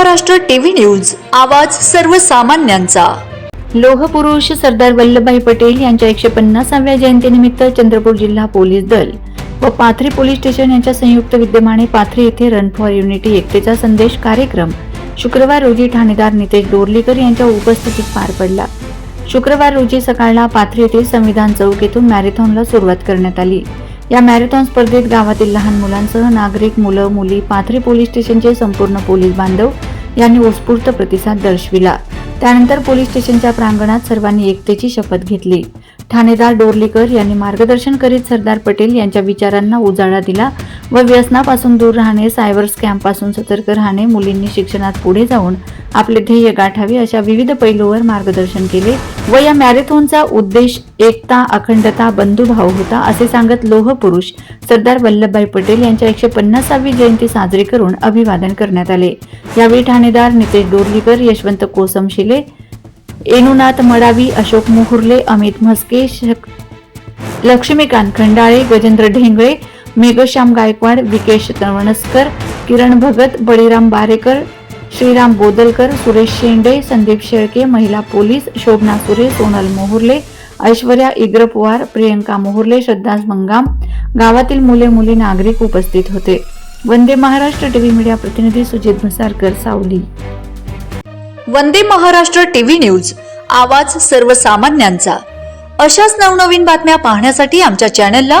Maharashtra TV news आवाज सर्वसामान्यांचा. लोहपुरुष सरदार वल्लभभाई पटेल यांच्या एकशे पन्नासाव्या जयंतीनिमित्त चंद्रपूर जिल्हा पोलीस दल व पाथरी पोलीस स्टेशन यांच्या संयुक्त विद्यमाने पाथरी येथे रन फॉर युनिटी एकतेचा संदेश कार्यक्रम शुक्रवार रोजी ठाणेदार नितेश दोरलीकर यांच्या उपस्थितीत पार पडला. शुक्रवार रोजी सकाळला पाथरी येथील संविधान चौक येथून मॅरेथॉनला सुरुवात करण्यात आली. या मॅरेथॉन स्पर्धेत गावातील लहान मुलांसह नागरिक मुलं मुली पाथरी पोलीस स्टेशनचे संपूर्ण पोलीस बांधव यांनी उत्स्फूर्त प्रतिसाद दर्शविला. त्यानंतर पोलीस स्टेशनच्या प्रांगणात सर्वांनी एकतेची शपथ घेतली. ठाणेदार डोरलीकर यांनी मार्गदर्शन करीत सरदार पटेल यांच्या विचारांना उजाळा दिला व व्यसनापासून दूर राहणे सायबर स्कॅमपासून सतर्क राहणे मुलींनी शिक्षणात पुढे जाऊन आपले ध्येय गाठावे अशा विविध पैलूवर मार्गदर्शन केले व या मॅरेथॉनचा उद्देश एकता अखंडता बंधुभाव होता असे सांगत लोह पुरुष सरदार वल्लभभाई पटेल यांच्या एकशे पन्नासावी जयंती साजरी करून अभिवादन करण्यात आले. यावेळी ठाणेदार नितेश डोरलीकर यशवंत कोसम शिले एनुनाथ मडावी अशोक मुहुर्ले अमित म्हस्के लक्ष्मीकांत खंडाळे गजेंद्र ढेंगळे मेघश्याम गायकवाड विकेश तवणस्कर किरण भगत बळीराम बारेकर श्रीराम बोदलकर सुरेश शेंडे संदीप शेळके महिला पोलीस शोभना सुरे सोनल मोहुर्ले ऐश्वर्या इग्रपवार प्रियंका मोहुर्ले श्रद्धा मंगाम गावातील मुले मुली नागरिक उपस्थित होते. वंदे महाराष्ट्र टीव्ही मीडिया प्रतिनिधी सुजित भसारकर सावली. वंदे महाराष्ट्र टीव्ही न्यूज आवाज सर्वसामान्यांचा. अशाच नवनवीन बातम्या पाहण्यासाठी आमच्या चॅनलला